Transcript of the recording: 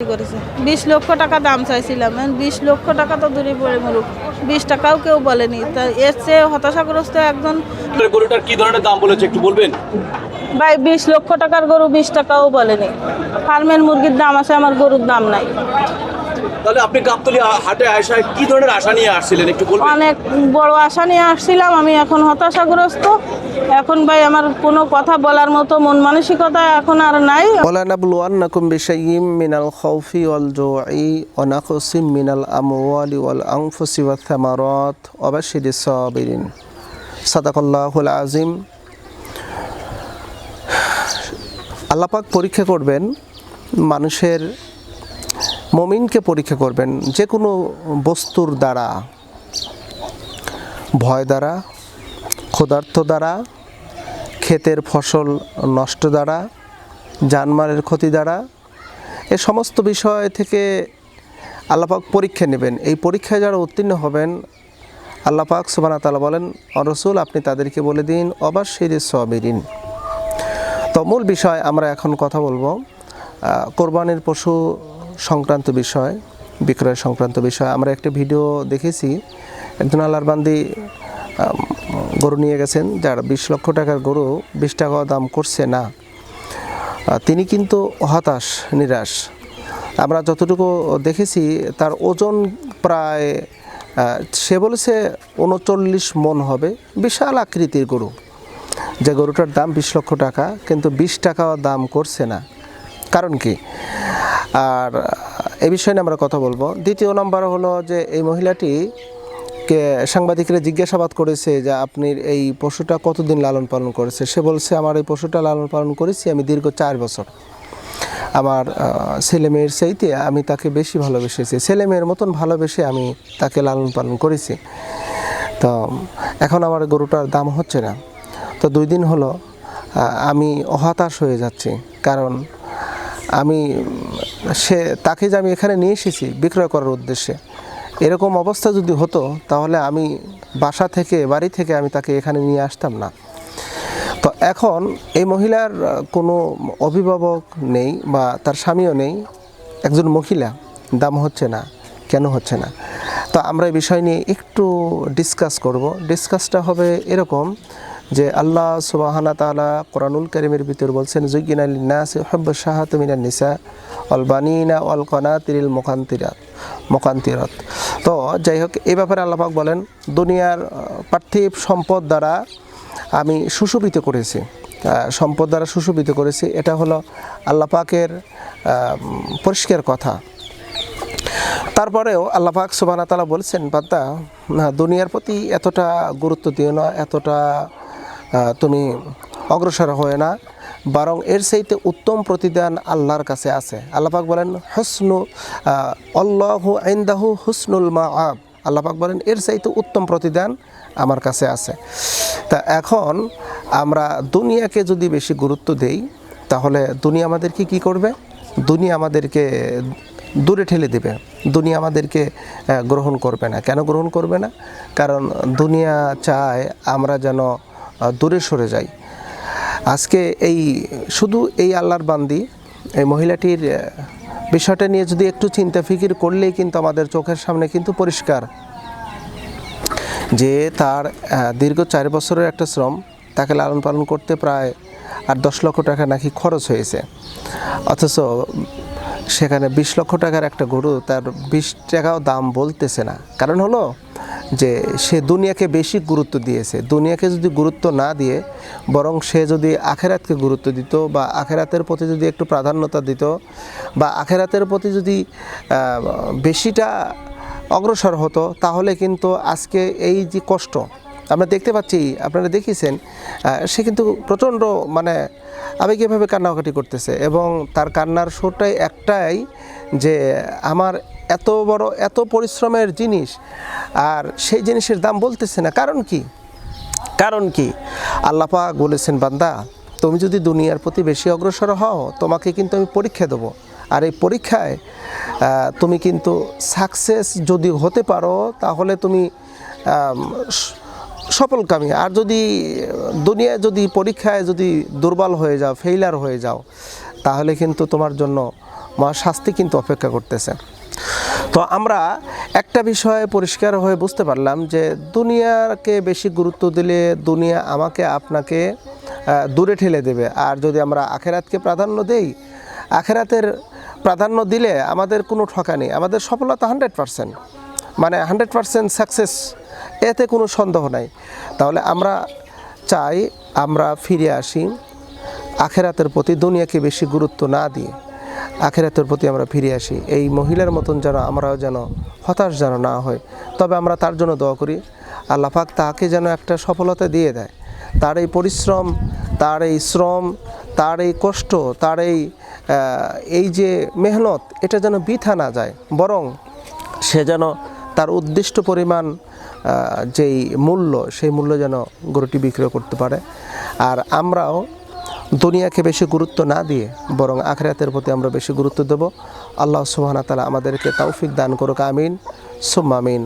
করেছে। বিশ লক্ষ টাকা দাম চাইছিলাম বিশ লক্ষ টাকা তো দূরে পড়ে মরুক বিশ টাকাও কেউ বলেনি। তা এর চেয়ে হতাশাগ্রস্ত একজন গরুটার কি ধরনের দাম বলেছে একটু বলবেন? ভাই বিশ লক্ষ টাকার গরু বিশ টাকাও বলেনি। ফার্মের মুরগির দাম আছে আমার গরুর দাম নাই। তাহলে আপনি গাবতলি হাটে আসা কি ধরনের আশা নিয়ে আসছিলেন? একটু বলবেন। অনেক বড় আশা নিয়ে আসছিলাম। আমি এখন হতাশাগ্রস্ত। এখন ভাই আমার কোনো কথা বলার মতো মন মানসিকতা এখন আর নাই। ওলানা বুলওয়ান্নাকুম বিশাইয়িম মিনাল খাউফি ওয়াল জুই ওয়া নাকসিম মিনাল আমওয়ালি ওয়াল আনফুসি ওয়াত থামারাত ওয়াবাশশিরিস সাবিরিন। সাদাকাল্লাহুল আজিম আল্লাপাক পরীক্ষা করবেন মানুষের মমিনকে পরীক্ষা করবেন যে কোনো বস্তুর দ্বারা, ভয় দ্বারা, ক্ষুধার্ত দ্বারা, ক্ষেতের ফসল নষ্ট দ্বারা, জানমালের ক্ষতি দ্বারা, এ সমস্ত বিষয় থেকে আল্লাপাক পরীক্ষা নেবেন। এই পরীক্ষায় যারা উত্তীর্ণ হবেন, আল্লাপাক সুবানা তালা বলেন অরসুল আপনি তাদেরকে বলে দিন অবাশির সবিরিন তো মূল বিষয় আমরা এখন কথা বলব কোরবানির পশু সংক্রান্ত বিষয়, বিক্রয় সংক্রান্ত বিষয়। আমরা একটা ভিডিও দেখেছি, একজন আল্লাহর বান্দি গরু নিয়ে গেছেন, যার বিশ লক্ষ টাকার গরু বিশ টাকা দাম করছে না। তিনি কিন্তু হতাশ, নিরাশ। আমরা যতটুকু দেখেছি, তার ওজন প্রায় সে বলেছে উনচল্লিশ মন হবে, বিশাল আকৃতির গরু। যে গরুটার দাম বিশ লক্ষ টাকা, কিন্তু বিশ টাকাও দাম করছে না। কারণ কি? আর এই বিষয়ে নিয়ে আমরা কথা বলব। দ্বিতীয় নম্বর হলো যে এই মহিলাটি কে সাংবাদিকরা জিজ্ঞাসাবাদ করেছে যে আপনি এই পশুটা কতদিন লালন পালন করেছে? সে বলছে, আমার এই পশুটা লালন পালন করেছি আমি দীর্ঘ চার বছর। আমার ছেলে মেয়ের চাইতে আমি তাকে বেশি ভালোবেসেছি। ছেলে মেয়ের মতন ভালোবেসে আমি তাকে লালন পালন করেছি। তো, এখন আমার গরুটার দাম হচ্ছে না। তো দুই দিন হলো আমি হতাশ হয়ে যাচ্ছি। কারণ আমি, সে, তাকে যে আমি এখানে নিয়ে এসেছি বিক্রয় করার উদ্দেশ্যে, এরকম অবস্থা যদি হতো, তাহলে আমি বাসা থেকে, বাড়ি থেকে আমি তাকে এখানে নিয়ে আসতাম না। তো এখন এই মহিলার কোনো অভিভাবক নেই বা তার স্বামীও নেই, একজন মহিলা, দাম হচ্ছে না, কেন হচ্ছে না? তো আমরা এই বিষয় নিয়ে একটু ডিসকাস করব। ডিসকাসটা হবে এরকম যে আল্লাহ সুবাহানা তালা কোরআনুল করিমের ভিতর বলছেন জুগিন আলী নাস হব্ব শাহাত মিনান নিসা অল বানিনা অল কনা তিরিল মোকান্তিরাত মোকান্তিরত তো যাই হোক এই ব্যাপারে আল্লাপাক বলেন দুনিয়ার পার্থিব সম্পদ দ্বারা আমি সুশোভিত করেছি। সম্পদ দ্বারা সুশোভিত করেছি এটা হলো আল্লাহ পাকের আহ, উম, পরিষ্কার কথা। তারপরেও আল্লাহ পাক সুবাহ তালা বলছেন বাদ্দা দুনিয়ার প্রতি এতটা গুরুত্ব দিও না এতটা তুমি অগ্রসর হয়ে না। বরং এর চাইতে উত্তম প্রতিদান আল্লাহর কাছে আছে। আল্লাহ পাক বলেন, হসনু আল্লাহু আইন্দাহু হুসনুল মা আব আল্লাহ পাক বলেন, এর চাইতে উত্তম প্রতিদান আমার কাছে আছে। তা এখন আমরা দুনিয়াকে যদি বেশি গুরুত্ব দেই, তাহলে দুনিয়া আমাদেরকে কি করবে? দুনিয়া আমাদেরকে দূরে ঠেলে দেবে। দুনিয়া আমাদেরকে গ্রহণ করবে না। কেন গ্রহণ করবে না? কারণ দুনিয়া চায় আমরা যেন দূরে সরে যাই। আজকে এই শুধু এই আল্লাহর বান্দি, এই মহিলাটির বিষয়টা নিয়ে যদি একটু চিন্তা ফিকির করলেই কিন্তু আমাদের চোখের সামনে কিন্তু পরিষ্কার। যে তার দীর্ঘ চার বছরের একটা শ্রম, তাকে লালন পালন করতে প্রায় আর দশ লক্ষ টাকা নাকি খরচ হয়েছে। অথচ সেখানে বিশ লক্ষ টাকার একটা গরু, তার বিশ টাকাও দাম বলতেছে না। কারণ হলো যে সে দুনিয়াকে বেশি গুরুত্ব দিয়েছে। দুনিয়াকে যদি গুরুত্ব না দিয়ে, বরং সে যদি আখেরাতকে গুরুত্ব দিত বা আখেরাতের প্রতি যদি একটু প্রাধান্যতা দিত বা আখেরাতের প্রতি যদি বেশিটা অগ্রসর হতো, তাহলে কিন্তু আজকে এই যে কষ্ট, আমরা দেখতে পাচ্ছি, আপনারা দেখিয়েছেন সে কিন্তু প্রচণ্ড মানে আবেগীভাবে কান্নাকাটি করতেছে এবং তার কান্নার সুরটাই একটাই যে, আমার এত বড়, এত পরিশ্রমের জিনিস, আর সেই জিনিসের দাম বলতেছে না। কারণ কি? কারণ কি? আল্লাপাক বলেছেন, বান্দা, তুমি যদি দুনিয়ার প্রতি বেশি অগ্রসর হও, তোমাকে কিন্তু আমি পরীক্ষা দেবো। আর এই পরীক্ষায় তুমি কিন্তু সাকসেস যদি হতে পারো, তাহলে তুমি সফলকামী। আর যদি দুনিয়ায় যদি পরীক্ষায় যদি দুর্বল হয়ে যাও ফেইলার হয়ে যাও, তাহলে কিন্তু তোমার জন্য মহাশাস্তি কিন্তু অপেক্ষা করতেছে। তো আমরা একটা বিষয়ে পরিষ্কার হয়ে বুঝতে পারলাম যে দুনিয়াকে বেশি গুরুত্ব দিলে দুনিয়া আমাকে আপনাকে দূরে ঠেলে দেবে। আর যদি আমরা আখেরাতকে প্রাধান্য দেই, আখেরাতের প্রাধান্য দিলে আমাদের কোনো ঠকা নেই। আমাদের সফলতা হান্ড্রেড পারসেন্ট। মানে হান্ড্রেড পারসেন্ট সাকসেস, এতে কোনো সন্দেহ নাই। তাহলে আমরা চাই আমরা ফিরে আসি, আখেরাতের প্রতি দুনিয়াকে বেশি গুরুত্ব না দিয়ে। আখেরাতের প্রতি আমরা ফিরে আসি। এই মহিলার মতন যেন আমরাও যেন হতাশ যেন না হয়। তবে আমরা তার জন্য দোয়া করি, আল্লাহ পাক তাকে যেন একটা সফলতা দিয়ে দেয়। তার এই পরিশ্রম, তার এই শ্রম, তার এই কষ্ট, তার এই এই যে মেহনত, এটা যেন বৃথা না যায়। বরং সে যেন তার উদ্দিষ্ট পরিমাণ যেই মূল্য, সেই মূল্য যেন গরুটি বিক্রয় করতে পারে। আর আমরাও দুনিয়াকে বেশি গুরুত্ব না দিয়ে, বরং আখরাতের প্রতি আমরা বেশি গুরুত্ব দেব। আল্লাহ সুবহানাহু তালা আমাদেরকে তৌফিক দান করুক, আমিন। সুম্মা আমিন।